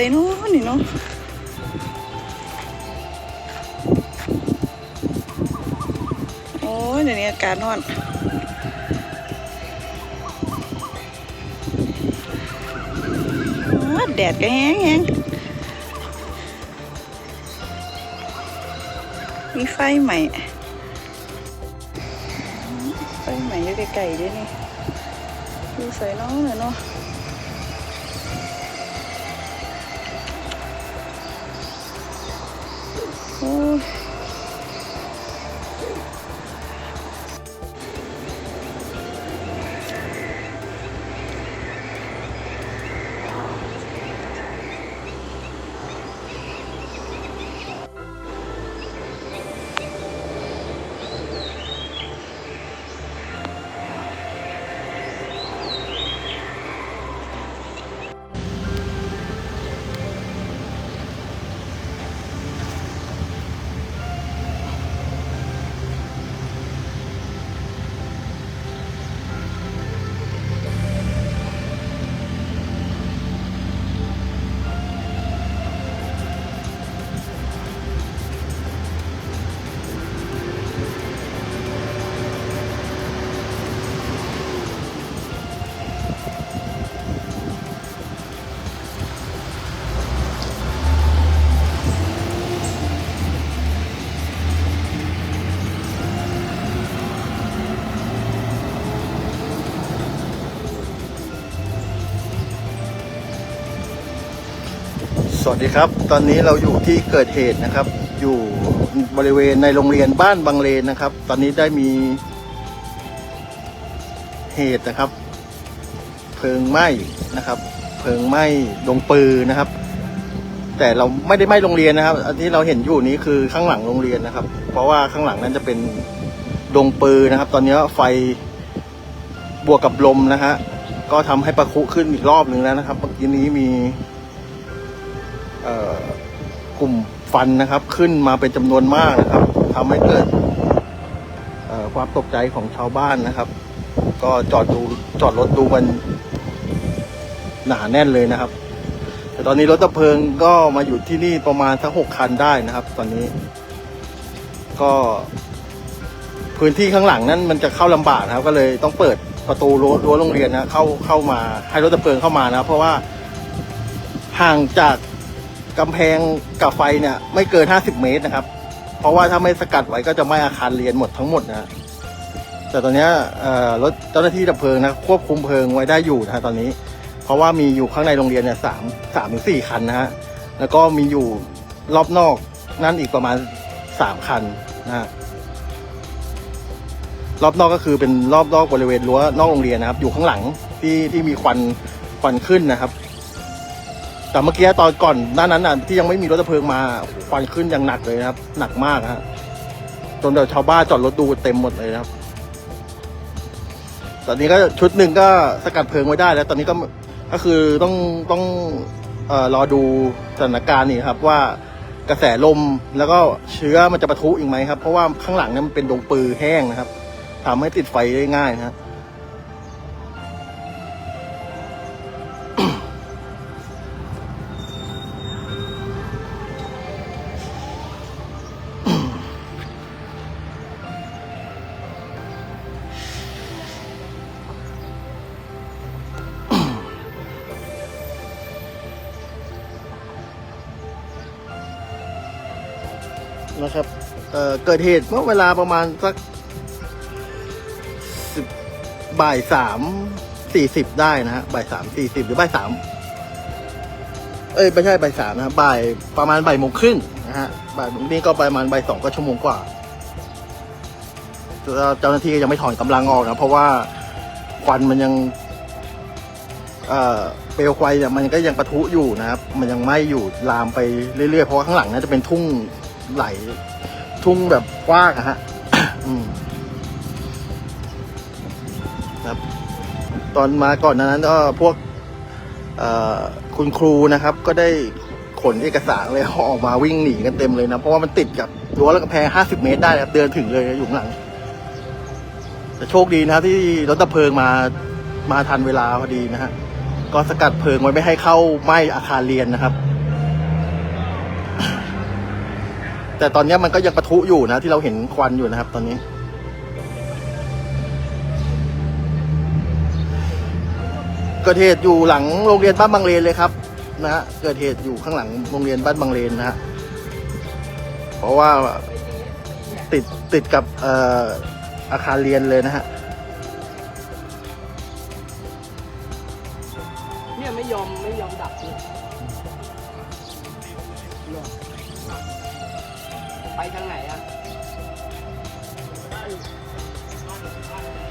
ส่นู้นนี่เนาะโอ้ยเดี๋ยวนี้อากาศร้อนแดดก็แห้งแห้งมีไฟใหม่ ไฟใหม่อยู่ไกลๆด้วยนี่อยู่ใส่น้องเลยเนาะ วัสดีครับ ตอนนี้เราอยู่ที่เกิดเหตุนะครับ อยู่บริเวณในโรงเรียนบ้านบางเลนนะครับ ตอนนี้ได้มีเหตุนะครับ เพลิงไหม้นะครับ เพลิงไหม้ดงปือนะครับ แต่เราไม่ได้ไหม้โรงเรียนนะครับ อันที่เราเห็นอยู่นี้คือข้างหลังโรงเรียนนะครับ เพราะว่าข้างหลังนั้นจะเป็นดงปือนะครับ ตอนนี้ไฟบวกกับลมนะฮะก็ทำให้ประคุขึ้นอีกรอบหนึ่งแล้วนะครับเมื่อกี้นี้มี กลุ่มฟันนะครับ ขึ้นมาเป็นจำนวนมากนะครับทำให้เกิดความตกใจของชาวบ้านนะครับ ก็จอดดูจอดรถดูกันหนาแน่นเลยนะครับ แต่ตอนนี้รถดับเพลิงก็มาอยู่ที่นี่ประมาณสักหกคันได้นะครับ ตอนนี้ ก็ พื้นที่ข้างหลังนั้นมันจะเข้าลำบากนะครับ ก็เลยต้องเปิดประตูรั้วรั้วโรงเรียนนะเข้าเข้ามาให้รถดับเพลิงเข้ามานะครับเพราะว่าห่างจาก กำแพงกับไฟเนี่ย ไม่เกิน 50 เมตรนะครับ เพราะว่าถ้าไม่สกัดไว้ก็จะไหม้อาคารเรียนหมดทั้งหมดนะ แต่ตอนนี้รถเจ้าหน้าที่ดับเพลิงนะควบคุมเพลิงไว้ได้อยู่นะฮะตอนนี้ เพราะว่ามีอยู่ข้างในโรงเรียนเนี่ยสามสามถึงสี่คันนะฮะ แล้วก็มีอยู่รอบนอกนั่นอีกประมาณสามคันนะฮะรอบนอกก็คือเป็นรอบนอกบริเวณรั้วนอกโรงเรียนนะครับ อยู่ข้างหลังที่ที่มีควันควันขึ้นนะครับ แต่เมื่อกี้ตอนก่อนหน้านั้นน่ะที่ยังไม่มีรถดับเพลิงมาควันขึ้นอย่างหนักเลยนะครับ หนักมากฮะจนเดี๋ยวชาวบ้านจอดรถดูเต็มหมดเลยนะครับตอนนี้ก็ชุดหนึ่งก็สกัดเพลิงไว้ได้แล้ว ตอนนี้ก็ก็คือต้องต้องออรอดูสถานการณ์นี่ครับ ว่ากระแสลมแล้วก็เชื้อมันจะปะทุอีกไหมครับ เพราะว่าข้างหลังเนี่ยมันเป็นดงปือแห้งนะครับทำให้ติดไฟได้ง่ายนะฮะ นะครับเเกิดเหตุเมื่อเวลาประมาณสักบ่ายสามสี่สิบได้นะฮะบ่ายสามสี่สิบหรือบ่ายสามเอ้ยไม่ใช่บ่ายสามนะบ่ายประมาณบ่ายโมงครึ่งนะฮะบ่ายโมงนี่ก็ประมาณบ่ายสองก็ชั่วโมงกว่าเจ้าหน้าที่ก็ยังไม่ถอนกำลังออกนะเพราะว่าควันมันยัง เอ่อเปลวไฟเนี่ยมันก็ยังปะทุอยู่นะครับ มันยังไหม้อยู่ลามไปเรื่อยๆเพราะข้างหลังน่าจะเป็นทุ่ง ไหล ทุ่งแบบกว้างอะฮะครับ ตอนมาก่อนนั้นก็พวกคุณครูนะครับ ก็ได้ขนเอกสารเลยออกมาวิ่งหนีกันเต็มเลยนะ เพราะว่ามันติดกับรั้วแล้วก็แพงห้าสิบเมตรได้นะครับเดินถึงเลยอยู่หลังแต่โชคดีนะที่รถดับเพลิงมามาทันเวลาพอดีนะฮะก็สกัดเพลิงไว้ไม่ให้เข้าไหม้อาคารเรียนนะครับ แต่ตอนนี้มันก็ยังปะทุอยู่นะ ที่เราเห็นควันอยู่นะครับตอนนี้ เกิดเหตุอยู่หลังโรงเรียนบ้านบางเลนเลยครับ นะฮะเกิดเหตุอยู่ข้างหลังโรงเรียนบ้านบางเลนนะฮะเพราะว่าติดติดกับอาคารเรียนเลยนะฮะเนี่ยไม่ยอมไม่ยอมดับเนี่ย ไปทางไหนอะ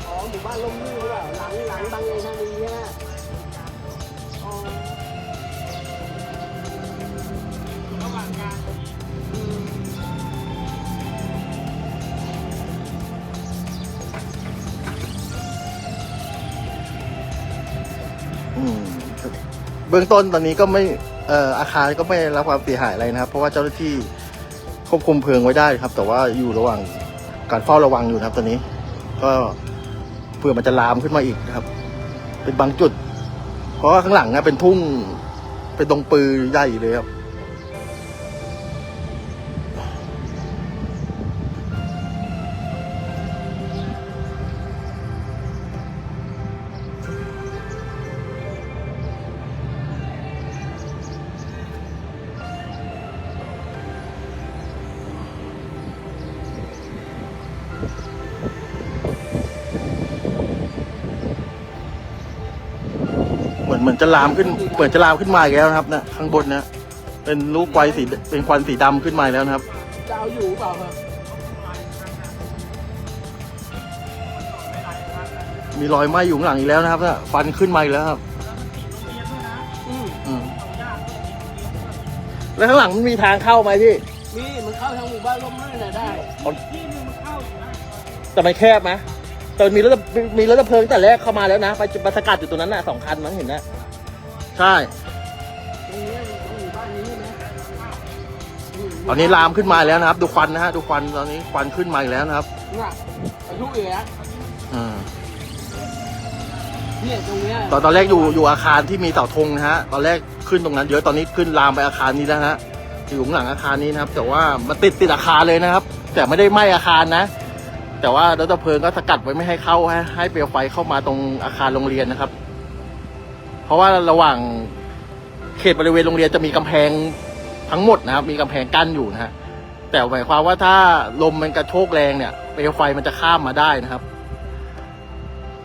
อ๋อหมู่บ้านลมลื่นหรือเปล่าหลังหลังบางเลนธางนีใช่ไหมอ๋ออืมอืมเบื้องต้นตอนนี้ก็ไม่เอ่ออาคารก็ไม่ได้รับความเสียหายอะไรนะครับ เพราะว่าเจ้าหน้าที่ ควบคุมเพลิงไว้ได้ครับ แต่ว่าอยู่ระหว่างการเฝ้าระวังอยู่นะครับตอนนี้ ก็เผื่อมันจะลามขึ้นมาอีกนะครับ เป็นบางจุด เพราะว่าข้างหลังนะเป็นทุ่งเป็นตรงปือใหญ่เลยครับ อนเหมือนจะลามขึ้นเหมือนจะลามขึ้นมาอีกแล้วนะครับนะข้างบนนะเป็นลูกไฟสีเป็นควันสีดำขึ้นมาอีกแล้วนะครับจะเอาอยู่เปล่าครับมีรอยไหม้อยู่ข้างหลังอีกแล้วนะครับนะฟันขึ้นมาอีกแล้วครับอืมอืมแล้วข้างหลังมันมีทางเข้าไหมพี่มีมันเข้าทางหมู่บ้านลมลื่นน่ะได้แต่มันแคบไหมแต่มีรถ มีรถดับเพลิงแต่แรกเข้ามาแล้วนะ ไปไปสกัดอยู่ตรงนั้นน่ะสองคันมั้งเห็นนะใช่ตรงเนี้ยตรงหมู่บ้านนี้นะมตอนนี้ลามขึ้นมาแล้วนะครับ ดูควันนะฮะดูควันตอนนี้ควันขึ้นมาอีกแล้วนะครับน่ะอายุอีกแล้วอ่าเนี่ยตรงเนี้ยตอนตอนแรกอยู่อยู่อาคารที่มีเสาธงนะฮะ ตอนแรกขึ้นตรงนั้นเยอะตอนนี้ขึ้นลามไปอาคารนี้แล้วฮะอยู่ข้างหลังอาคารนี้นะครับ แต่ว่ามันติดติดอาคารเลยนะครับ แต่ไม่ได้ไหม้อาคารนะ แต่ว่ารถดับเพลิงก็สกัดไว้ไม่ให้เข้าให้ให้เปลวไฟเข้ามาตรงอาคารโรงเรียนนะครับ เพราะว่าระหว่างเขตบริเวณโรงเรียนจะมีกำแพงทั้งหมดนะครับ มีกำแพงกั้นอยู่นะฮะแต่หมายความว่าถ้าลมมันกระโชกแรงเนี่ยเปลวไฟมันจะข้ามมาได้นะครับ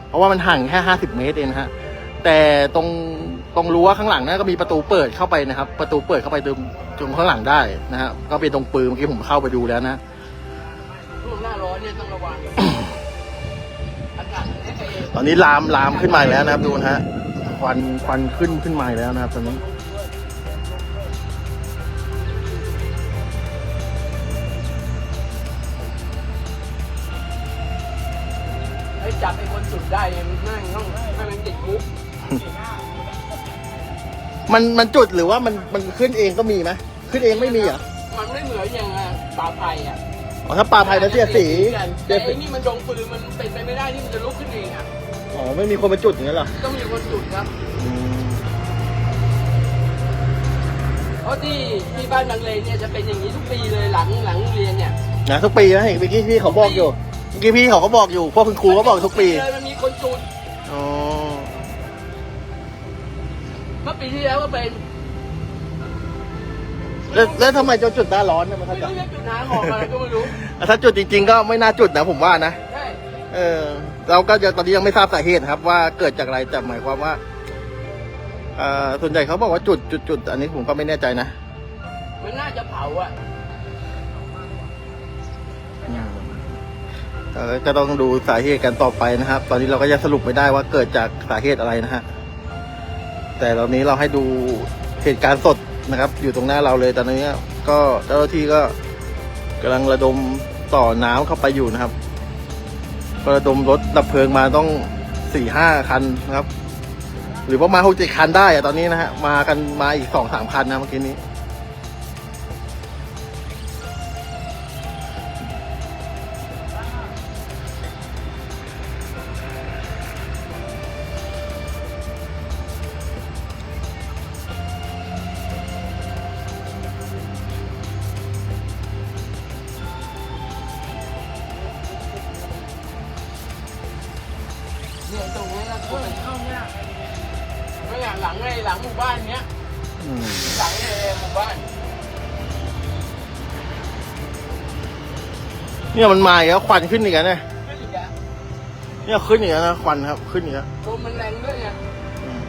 เพราะว่ามันห่างแค่ห้าสิบเมตรเองนะฮะแต่ตรงตรงรั้วข้างหลังนั้นก็มีประตูเปิดเข้าไปนะครับ ประตูเปิดเข้าไปตรงตรงข้างหลังได้นะฮะก็เป็นตรงปืนเมื่อกี้ผมเข้าไปดูแล้วนะ เนี่ยต้องระวังอากาศไม่เคยตอนนี้ลามลามขึ้นมาอีกแล้วนะครับดูนะฮะควันควันขึ้นขึ้นมาอีกแล้วนะครับตอนนี้ไอ้จับไอ้คนจุดได้เนี่ยมันนั่งต้องให้มันติดคุกมันมันจุดหรือว่ามันมันขึ้นเองก็มีไหมขึ้นเองไม่มีเหรอ มันไม่เหมือนอย่างอะป่าไผ่อะ อ๋อถ้าปลาไผ่มันเสียสีแต่เสียสีไอ้นี่มันดงปืนมันเป็นไปไม่ได้ที่มันจะลุกขึ้นเองอะอ๋อไม่มีคนมาจุดอย่างนั้นเหรอต้องมีคนจุดครับ อืมเพราะที่ที่บ้านบางเลนเนี่ยจะเป็นอย่างนี้ทุกปีเลยหลังหลังเรียนเนี่ยนะทุกปีนะเห็นเมื่อกี้พี่เขาบอกอยู่เมื่อกี้พี่เขาก็บอกอยู่พวกคุณครูก็บอกทุกปีเลยมันมีคนจุดอ๋อ เมื่อปีที่แล้วก็เป็น แล้วแล้วทำไมจะจุดหน้าร้อนเนี่ยมันไม่ถ้าจะรู้จะจุดน้ำออกอะไรก็ไม่รู้ถ้าจุดจริง ๆ ก็ไม่น่าจุดนะผมว่านะ ใช่เออเราก็จะตอนนี้ยังไม่ทราบสาเหตุนะครับ ว่าเกิดจากอะไรแต่หมายความว่าเอ่อส่วนใหญ่เขาบอกว่าจุดจุดจุดอันนี้ผมก็ไม่แน่ใจนะมันน่าจะเผาอะเอ่อก็ต้องดูสาเหตุกันต่อไปนะครับ ตอนนี้เราก็ยังสรุปไม่ได้ว่าเกิดจากสาเหตุอะไรนะฮะแต่ตอนนี้เราให้ดูเหตุการณ์สด นะครับ อยู่ตรงหน้าเราเลยตอนนี้ก็เจ้าหน้าที่ก็กำลังระดมต่อน้ำเข้าไปอยู่นะครับก็ระดมรถดับเพลิงมาต้องสี่ห้าคันนะครับ หรือประมาณหกเจ็ดคันได้อะตอนนี้นะฮะมากันมาอีกสองสามคันนะเมื่อกี้นี้ ลังไอ้หลังหมู่บ้านเนี้ยอืมหลังไอ้หมู่บ้านเนี่ยมันมาอีกแล้วควันขึ้นอีกแล้วเนี่ยขึ้นอีกแล้วเนี่ยขึ้นอีกแล้วนะควันครับขึ้นอีกแล้วลมมันแรงด้วยไงอืม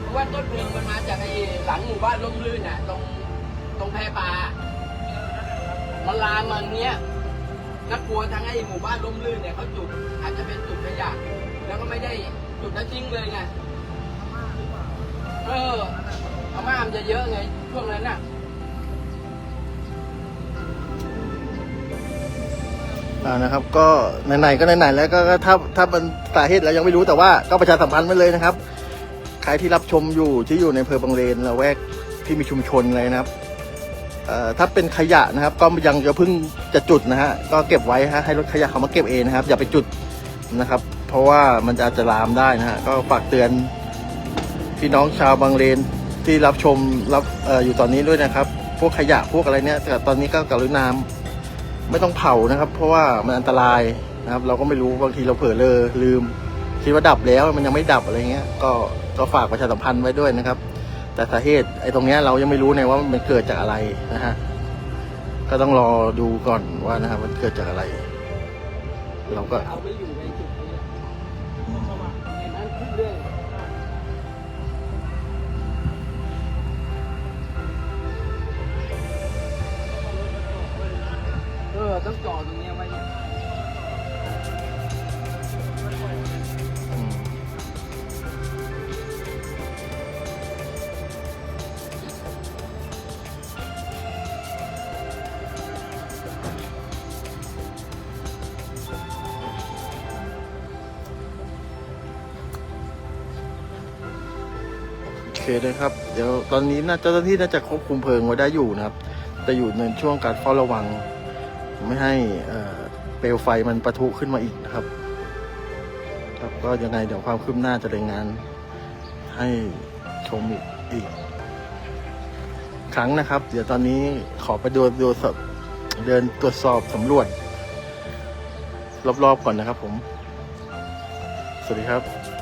เพราะว่าต้นเพลิงมันมาจากไอ้หลังหมู่บ้านร่มรื่นน่ะตรงตรงแพปลามันลามมาเนี้ย น่ากลัวทั้งไอ้หมู่บ้านร่มรื่นเนี่ยเขาจุดอาจจะเป็นจุดขยะแล้วก็ไม่ได้จุดแล้วทิ้งเลยไงเอออาม่ามจะเยอะไงช่วงนั้นน่ะอ่านะครับก็ไหนๆก็ไหนๆแล้วก็ก็ถ้าถ้ามันสาเหตุเรายังไม่รู้แต่ว่าก็ประชาสัมพันธ์ไว้เลยนะครับ ใครที่รับชมอยู่ที่อยู่ในอำเภอบางเลนละแวกที่มีชุมชนอะไรนะครับ ถ้าเป็นขยะนะครับ ก็ยังจะเพิ่งจะจุดนะฮะก็เก็บไว้ฮะให้รถขยะเขามาเก็บเองนะครับ อย่าไปจุดนะครับ เพราะว่ามันจะอาจจะลามได้นะฮะก็ฝากเตือนพี่น้องชาวบางเลนที่รับชมรับออยู่ตอนนี้ด้วยนะครับ พวกขยะพวกอะไรเนี่ยแต่ตอนนี้ก็กรุณาไม่ต้องเผานะครับ เพราะว่ามันอันตรายนะครับ เราก็ไม่รู้บางทีเราเผลอเลอลืมคิดว่าดับแล้วมันยังไม่ดับอะไรเงี้ยก็ก็ฝากประชาสัมพันธ์ไว้ด้วยนะครับ แต่สาเหตุไอ้ตรงเนี้ยเรายังไม่รู้เนี่ยว่ามันเกิดจากอะไรนะฮะก็ต้องรอดูก่อนว่านะครับมันเกิดจากอะไร เราก็เอาไปอยู่ในจุดนี้เห็นนั้นขึ้นเรื่อยเออต้องจอดตรงเนี้ยไว้เนี่ย เคเลยครับ เดี๋ยวตอนนี้น่าเจ้าหน้าที่น่าจะควบคุมเพลิงไว้ได้อยู่นะครับ แต่อยู่ในช่วงการเฝ้าระวัง ไม่ให้เปลวไฟมันปะทุขึ้นมาอีกนะครับ ครับก็ยังไงเดี๋ยวความคืบหน้าจะรายงาน ให้ชมอีกอีก ครั้งนะครับ เดี๋ยวตอนนี้ขอไปดูดูสบเดินตรวจสอบสำรวจ รอบๆก่อนนะครับผม สวัสดีครับ